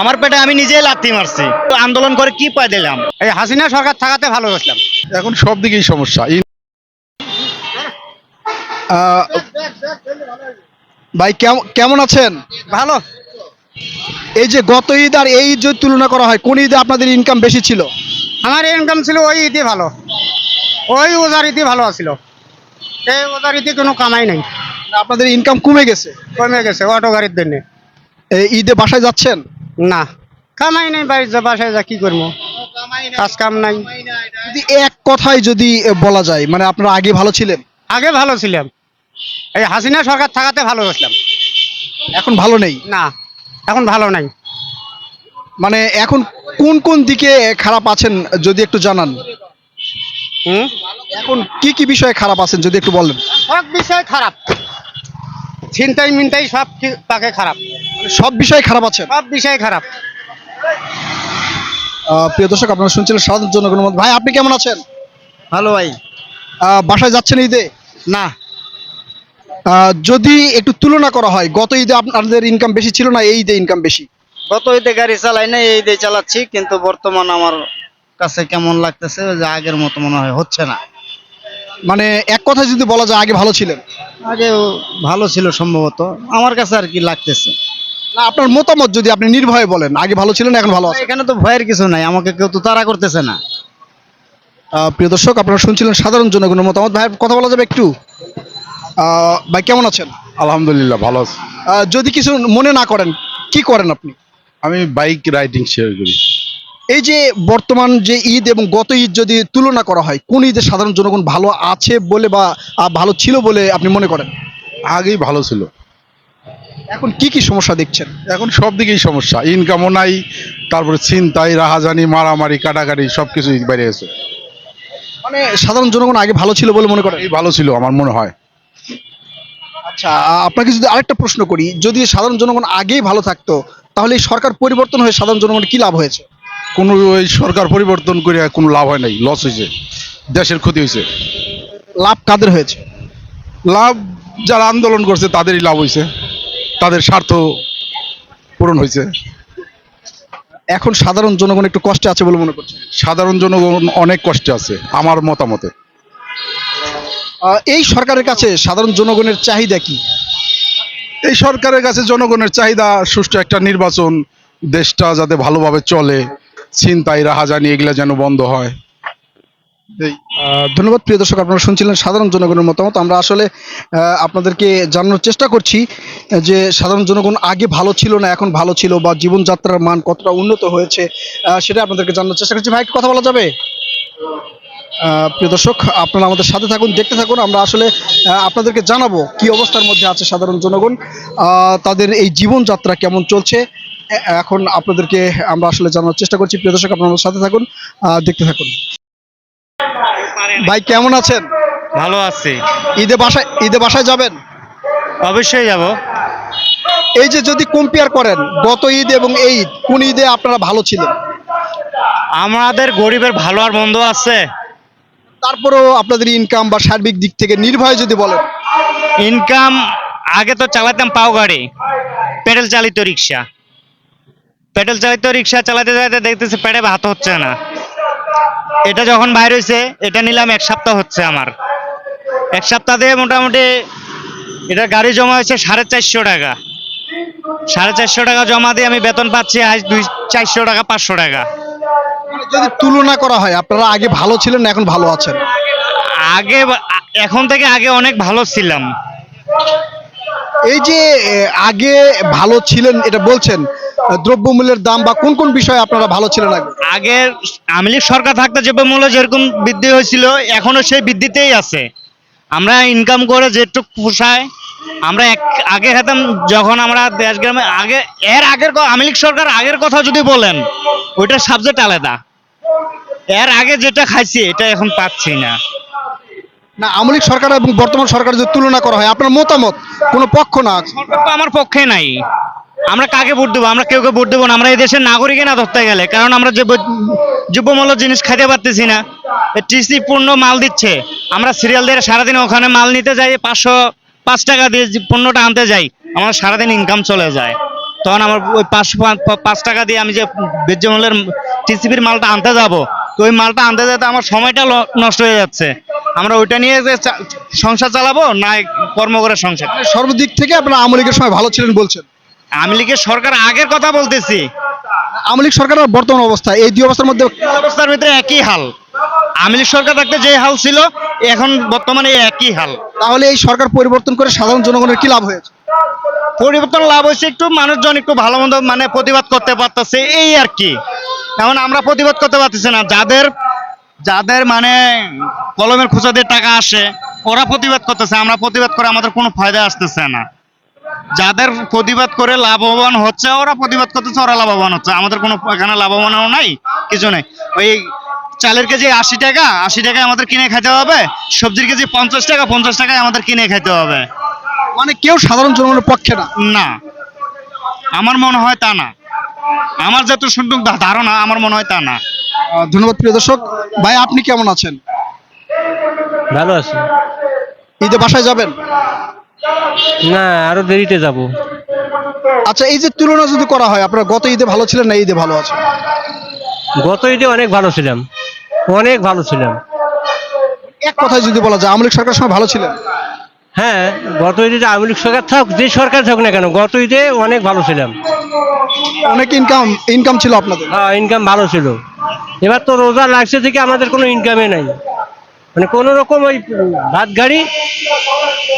আমার পেটে আমি নিজেই লাথি মারছি। তো আন্দোলন করে কি পাই দিলাম? এই হাসিনা সরকার থাকাতে ভালো বসলাম এখন সব দিকেই সমস্যা। ভাই কেমন কেমন আছেন? ভালো। এই যে গত ঈদ আর এই ঈদ যদি তুলনা করা হয় কোন ঈদে আপনাদের ইনকাম বেশি ছিল? আমার ইনকাম ছিল ওই ইতি ভালো। ওই ওজার ইতি ভালো আছিল। এই ওজার ইতি কোনো কামাই নাই। আপনাদের ইনকাম কমে গেছে? কমে গেছে অটো গাড়ির জন্য। এই ঈদে বাসায় যাচ্ছেন? না। কামাই নাই বাড়ির যা বাসায় যা কি করব? কাজ কাম নাই। যদি এক কথায় যদি বলা যায় মানে আপনারা আগে ভালো ছিলেন? আগে ভালো ছিলাম। এই হাসিনা সরকার থাকাতে ভালো বসলাম এখন ভালো নেই? না এখন ভালো নাই। মানে এখন কোন কোন দিকে খারাপ আছেন যদি একটু জানান? হুম? এখন কি কি বিষয়ে খারাপ আছেন যদি একটু বলেন? সব বিষয় খারাপ। ছিনতাই মিনতাই সব কি- তাকে খারাপ। সব বিষয়ে খারাপ আছেন? সব বিষয় খারাপ। প্রিয় দর্শক আপনারা শুনছিলেন সাধারণ জনগণের মধ্যে ভাই আপনি কেমন আছেন? ভালো ভাই। বাসায় যাচ্ছেন ঈদে? না। যদি একটু তুলনা করা হয় গত ঈদে আপনাদের ইনকাম বেশি ছিল না এই ঈদে ইনকাম বেশি? গত ঈদে গাড়ি চালাই না এই ঈদে চালাচ্ছি কিন্তু বর্তমান আমার কাছে কেমন লাগতেছে যে আগের মতো মনে হয় হচ্ছে না। মানে এক কথায় যদি বলা যায় আগে ভালো ছিলেন? আগে ভালো ছিল সম্ভবত আমার কাছে আর কি লাগতেছে। না আপনার মতামত যদি আপনি নির্ভয়ে বলেন আগে ভালো ছিলেন এখন ভালো আছেন। এখানে তো ভয়ের কিছু নাই আমাকে কেউ তো তাড়া করতেছে না। প্রিয় দর্শক আপনারা শুনছিলেন সাধারণ জনগণের মতামত। ভাই কথা বলা যাবে একটু? ভাই কেমন আছেন? আলহামদুলিল্লাহ ভালো আছি। যদি কিছু মনে না করেন কি করেন আপনি? আমি বাইক রাইডিং শেয়ার করি। এই যে বর্তমান যে ঈদ এবং গত ঈদ যদি তুলনা করা হয় কোন ঈদে সাধারণ জনগণ ভালো আছে বলে বা ভালো ছিল বলে আপনি মনে করেন? আগেই ভালো ছিল। এখন কি কি সমস্যা দেখছেন? এখন সব দিকেই সমস্যা। ইনকামও নাই তারপরে ছিনতাই রাহাজানি মারামারি কাটাকাটি সব কিছুই বেড়ে গেছে মানে সাধারণ জনগণ আগে ভালো ছিল বলে মনে করেন? এই ভালো ছিল আমার মনে হয়। আচ্ছা আপনাকে যদি আরেকটা প্রশ্ন করি যদি সাধারণ জনগণ আগেই ভালো থাকতো তাহলে এই সরকার পরিবর্তন হয়ে সাধারণ জনগণের কি লাভ হয়েছে? কোনো ওই সরকার পরিবর্তন করে কোনো লাভ হয় নাই লস হয়েছে দেশের ক্ষতি হয়েছে। লাভ কাদের হয়েছে? লাভ যারা আন্দোলন করছে তাদেরই লাভ হয়েছে। তাদের স্বার্থ পূরণ হয়েছে। এখন সাধারণ জনগণ একটু কষ্টে আছে বলে মনে করছে সাধারণ জনগণ অনেক কষ্টে আছে আমার মতামতে। এই সরকারের কাছে সাধারণ জনগণের চাহিদা কি? এই সরকারের কাছে জনগণের চাহিদা সুষ্ঠু একটা নির্বাচন দেশটা যাতে ভালোভাবে চলে ছিনতাই রাহাজানি এগুলা যেন বন্ধ হয়। ধন্যবাদ প্রিয় দর্শক, আপনারা শুনছিলেন সাধারণ জনগণের মতামত। আমরা আসলে আপনাদেরকে জানানোর চেষ্টা করছি যে সাধারণ জনগণ আগে ভালো ছিল না, এখন ভালো ছিল বা জীবনযাত্রার মান কতটা উন্নত হয়েছে সেটা আপনাদেরকে জানানোর চেষ্টা করছি। ভাই, একটু কথা বলা যাবে? প্রিয় দর্শক, আপনারা আমাদের সাথে থাকুন, দেখতে থাকুন। আমরা আসলে আপনাদেরকে জানাব কি অবস্থার মধ্যে আছে সাধারণ জনগণ তাদের এই জীবনযাত্রা কেমন চলছে। এখন আপনাদেরকে আমরা আসলে জানানোর চেষ্টা করছি। প্রিয় দর্শক, আপনারা সাথে থাকুন দেখতে থাকুন। ভাই কেমন আছেন? ভালো আছি। ঈদে বাসায় ঈদে বাসায় যাবেন? অবশ্যই যাব। এই যে যদি কম্পেয়ার করেন গত ঈদ এবং এই ঈদ কোন ঈদে আপনারা ভালো ছিলেন? আমাদের গরিবের ভালো আর মন্দ আছে। তারপরেও আপনাদের ইনকাম বা সার্বিক দিক থেকে নির্ভয় যদি বলেন। ইনকাম আগে তো চালাতাম পাও গাড়ি পেডেল চালিত রিক্সা। পেডেল চালিত রিক্সা চালাতে চালাতে দেখতেছি পেটে ভাত হচ্ছে না। এটা যখন বাইর হয়েছে এটা নিলাম এক সপ্তাহ হচ্ছে আমার। এক সপ্তাহ দিয়ে মোটামুটি এটা গাড়ি জমা হয়েছে সাড়ে চারশো টাকা। সাড়ে চারশো টাকা জমা দিয়ে আমি বেতন পাচ্ছি আজ দুই চারশো টাকা পাঁচশো টাকা। মানে যদি তুলনা করা হয় আপনারা আগে ভালো ছিলেন এখন ভালো আছেন? আগে এখন থেকে আগে অনেক ভালো ছিলাম। এই যে আগে ভালো ছিলেন এটা বলছেন দ্রব্যমূল্যের দাম বা কোন কোন বিষয়ে আপনারা ভালো ছিলেন আগে? আগে আওয়ামী লীগ সরকার থাকতে যে মূল্য যেরকম বৃদ্ধি হয়েছিল এখনও সেই বৃদ্ধিতেই আছে। আমরা ইনকাম করে যেটুকু পোষায় আমরা এক আগে খেতাম যখন আমরা দেশ গ্রামে আগে এর আগের আওয়ামী লীগ সরকার আগের কথা যদি বলেন ওইটার সাবজেক্ট আলাদা। এর আগে যেটা খাইছি এটা এখন পাচ্ছি না। না আওয়ামী লীগ সরকার এবং বর্তমান সরকার যদি তুলনা করা হয় আপনার মতামত? কোনো পক্ষ না সরকার তো আমার পক্ষে নাই। আমরা কাকে ভোট দেবো? আমরা কেউ কেউ ভোট দেবো না। আমরা এই দেশের নাগরিকে না ধরতে গেলে। কারণ আমরা যুবমূল্য জিনিস খাইতে পারতেছি না টিসি পূর্ণ মাল দিচ্ছে। আমরা সিরিয়াল দিয়ে সারাদিন ওখানে মাল নিতে যাই, পাঁচশো, পাঁচ টাকা দিয়ে পণ্যটা আনতে যাই, আমার সারাদিন ইনকাম চলে যায়। তখন আমার ওই পাঁচশো, পাঁচ টাকা দিয়ে আমি যে বেজ্জমলের টিসিবির মালটা আনতে যাব, তো ওই মালটা আনতে যেতে আমার সময়টা নষ্ট হয়ে যাচ্ছে। আমরা ওইটা নিয়ে যে সংসার চালাবো, না কর্ম করে সংসার? সর্বদিক থেকে আপনারা আওয়ামী লীগের সময় ভালো ছিলেন বলছেন। আমি লীগের সরকার আগের কথা বলতেছি। আওয়ামী লীগ সরকারের বর্তমান অবস্থা এই দুই অবস্থার মধ্যে অবস্থার ভিতরে একই হাল। আমি লীগ সরকার থাকতে যে হাল ছিল এখন বর্তমানে একই হাল। তাহলে এই সরকার পরিবর্তন করে সাধারণ জনগণের কি লাভ হয়েছে? পরিবর্তন লাভ হয়েছে একটু মানুষজন একটু ভালো মন্দ মানে প্রতিবাদ করতে পারতেছে এই আর কি। এখন আমরা প্রতিবাদ করতে পারতেছি না যাদের যাদের মানে কলমের খুচাদের টাকা আসে ওরা প্রতিবাদ করতেছে আমরা প্রতিবাদ করে আমাদের কোনো ফায়দা আসতেছে না। যাদের প্রতিবাদ করে লাভবান হচ্ছে ওরা প্রতিবাদ করতেছে ওরা লাভবান হচ্ছে। আমাদের কোনো এখানে লাভবানও নাই কিছু নেই। ওই চালের কেজি আশি টাকা আশি টাকায় আমাদের কিনে খাইতে হবে সবজির কেজি পঞ্চাশ টাকা পঞ্চাশ টাকায় আমাদের কিনে খাইতে হবে। মানে কেউ সাধারণ জনগণের পক্ষে না? না। আমার মনে হয় তা না। আমার যত সুন্দর ধারণা আমার মনে হয় তা না। ধন্যবাদ প্রিয় দর্শক। ভাই আপনি কেমন আছেন? ভালো আছি। ঈদে বাসায় যাবেন? না আরও দেরিতে যাব। আচ্ছা এই যে তুলনা যদি করা হয় আপনারা গত ঈদে ভালো ছিলেন না ঈদে ভালো আছেন? গত ঈদে অনেক ভালো ছিলাম। অনেক ভালো ছিলাম। এক কথায় যদি বলা যায় আওয়ামী লীগ সরকারের সময় ভালো ছিলেন? হ্যাঁ গত ঈদে আওয়ামী লীগ সরকার থাক যে সরকার থাক না কেন গত ঈদে অনেক ভালো ছিলাম। অনেক ইনকাম ইনকাম ছিল আপনাদের? হ্যাঁ ইনকাম ভালো ছিল। এবার তো রোজা লাগছে থেকে আমাদের কোনো ইনকামে নাই। মানে কোনো রকম ওই ভাত গাড়ি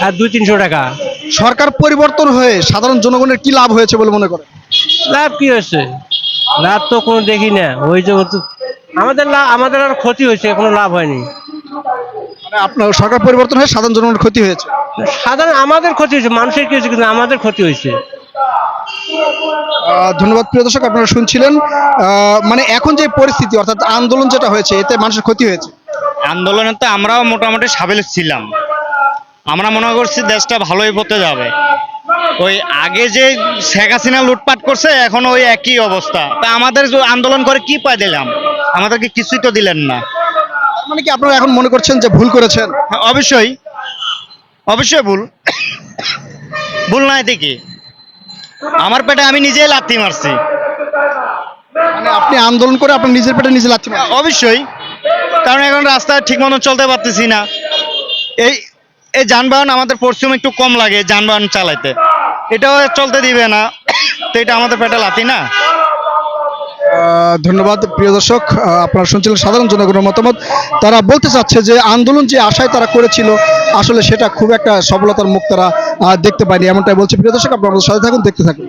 আর দুই তিনশো টাকা। সরকার পরিবর্তন হয়ে সাধারণ জনগণের কি লাভ হয়েছে বলে মনে করেন লাভ কি হয়েছে? লাভ তো কোনো দেখি না। ওই যে আমাদের লাভ আমাদের আর ক্ষতি হয়েছে কোনো লাভ হয়নি। মানে আপনার সরকার পরিবর্তন হয়ে সাধারণ জনগণের ক্ষতি হয়েছে? সাধারণ আমাদের ক্ষতি হয়েছে মানুষের কি হয়েছে কিন্তু আমাদের ক্ষতি হয়েছে। ধন্যবাদ প্রিয় দর্শক আপনারা শুনছিলেন। মানে এখন যে পরিস্থিতি অর্থাৎ আন্দোলন যেটা হয়েছে এতে মানুষের ক্ষতি হয়েছে। আন্দোলনে তো আমরাও মোটামুটি সাবেল ছিলাম। আমরা মনে করছি দেশটা ভালোই পথে যাবে। ওই আগে যে শেখ হাসিনা লুটপাট করছে এখন ওই একই অবস্থা। তা আমাদের আন্দোলন করে কি পাই দিলাম? আমাদেরকে কিছুই তো দিলেন না। মানে কি আপনারা এখন মনে করছেন যে ভুল করেছেন? হ্যাঁ, অবশ্যই। অবশ্যই ভুল। ভুল নাই দেখি। আমার পেটে আমি নিজেই লাথি মারছি। মানে আপনি আন্দোলন করে আপনার নিজের পেটে নিজে লাথি। অবশ্যই। কারণ এখন রাস্তায় ঠিক মতো চলতে পারতেছি না। এই এই যানবাহন আমাদের পশ্চিমে একটু কম লাগে যানবাহন চালাইতে। এটাও চলতে দিবে না। তো এটা আমাদের পেটে লাথি না? ধন্যবাদ প্রিয় দর্শক। আপনারা শুনছিলেন সাধারণ জনগণের মতামত। তারা বলতে চাচ্ছে যে আন্দোলন যে আশায় তারা করেছিল, আসলে সেটা খুব একটা সফলতার মুখ তারা দেখতে পায়নি। এমনটাই বলছে প্রিয় দর্শক। আপনারা সাথে থাকুন, দেখতে থাকুন।